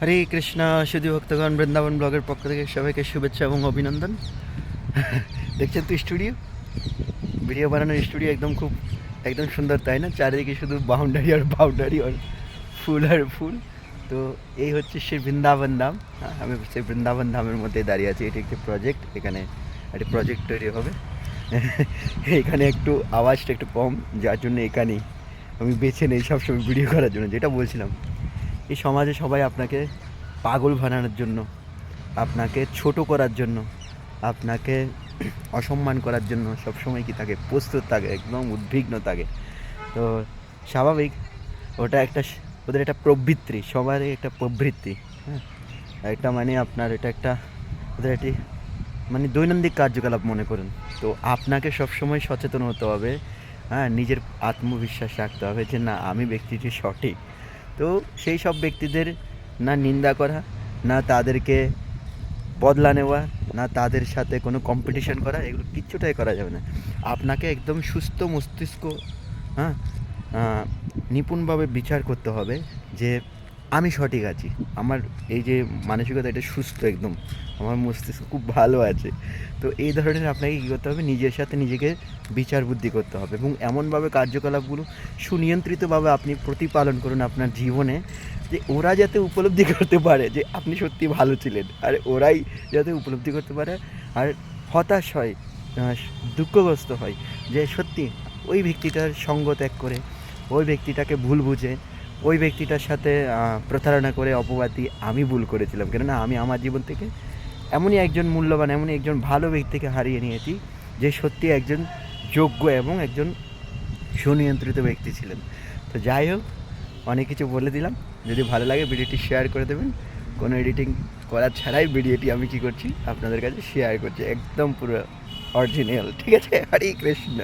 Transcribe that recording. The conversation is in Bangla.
হরে কৃষ্ণ শুধু ভক্তগণ বৃন্দাবন ব্লগের পক্ষ থেকে সবাইকে শুভেচ্ছা এবং অভিনন্দন। দেখছেন তো স্টুডিও? ভিডিও বানানোর স্টুডিও একদম খুব একদম সুন্দর তাই না? চারিদিকে শুধু বাউন্ডারি আর বাউন্ডারি আর ফুল আর ফুল। তো এই হচ্ছে সেই বৃন্দাবন ধাম। হ্যাঁ, আমি সেই বৃন্দাবন ধামের মধ্যে দাঁড়িয়ে আছি। এটি একটি প্রজেক্ট এখানে একটি প্রজেক্ট তৈরি হবে। এখানে একটু আওয়াজটা একটু কম যার জন্য এখানেই আমি বেছে নেই সবসময় ভিডিও করার জন্য যেটা বলছিলাম। এই সমাজে সবাই আপনাকে পাগল বানানোর জন্য, আপনাকে ছোট করার জন্য, আপনাকে অসম্মান করার জন্য সবসময় কি থাকে প্রস্তুত থাকে, একদম উদ্বিগ্ন থাকে। তো স্বাভাবিক, ওটা একটা ওদের একটা প্রবৃত্তি, সবারই একটা প্রবৃত্তি হ্যাঁ? একটা মানে আপনার এটা একটা, ওদের একটি মানে দৈনন্দিন কার্যকলাপ মনে করুন। তো আপনাকে সবসময় সচেতন হতে হবে হ্যাঁ? নিজের আত্মবিশ্বাস রাখতে হবে যে, না, আমি ব্যক্তিটি সঠিক। তো সেই সব ব্যক্তিদের না নিন্দা করা, না তাদেরকে বদলা নেওয়া, না তাদের সাথে কোনো কম্পিটিশন করা, এগুলো কিচ্ছুটাই করা যাবে না। আপনাকে একদম সুস্থ মস্তিষ্ক হ্যাঁ নিপুণভাবে বিচার করতে হবে যে আমি সঠিক আছি। আমার এই যে মানসিকতা, এটা সুস্থ একদম। আমার মস্তিষ্ক খুব ভালো আছে। তো এই ধরনের আপনাকে কী করতে হবে? নিজের সাথে নিজেকে বিচার বুদ্ধি করতে হবে এবং এমনভাবে কার্যকলাপগুলো সুনিয়ন্ত্রিতভাবে আপনি প্রতিপালন করুন আপনার জীবনে যে ওরা যাতে উপলব্ধি করতে পারে যে আপনি সত্যি ভালো ছিলেন। আর ওরাই যাতে উপলব্ধি করতে পারে আর হতাশ হয় দুঃখগ্রস্ত হয় যে সত্যি ওই ব্যক্তিটার সঙ্গ ত্যাগ করে, ওই ব্যক্তিটাকে ভুল বুঝে ওই ব্যক্তিটার সাথে প্রতারণা করে অপবাদী আমি ভুল করেছিলাম। কেননা আমি আমার জীবন থেকে এমনই একজন মূল্যবান, এমনই একজন ভালো ব্যক্তিকে হারিয়ে নিয়েছি যে সত্যি একজন যোগ্য এবং একজন সুনিয়ন্ত্রিত ব্যক্তি ছিলেন। তো যাই হোক, অনেক কিছু বলে দিলাম। যদি ভালো লাগে ভিডিওটি শেয়ার করে দেবেন। কোনো এডিটিং করা ছাড়াই ভিডিওটি আমি কি করছি? আপনাদের কাছে শেয়ার করছি। একদম পুরো অরিজিনাল ঠিক আছে? হরে কৃষ্ণ।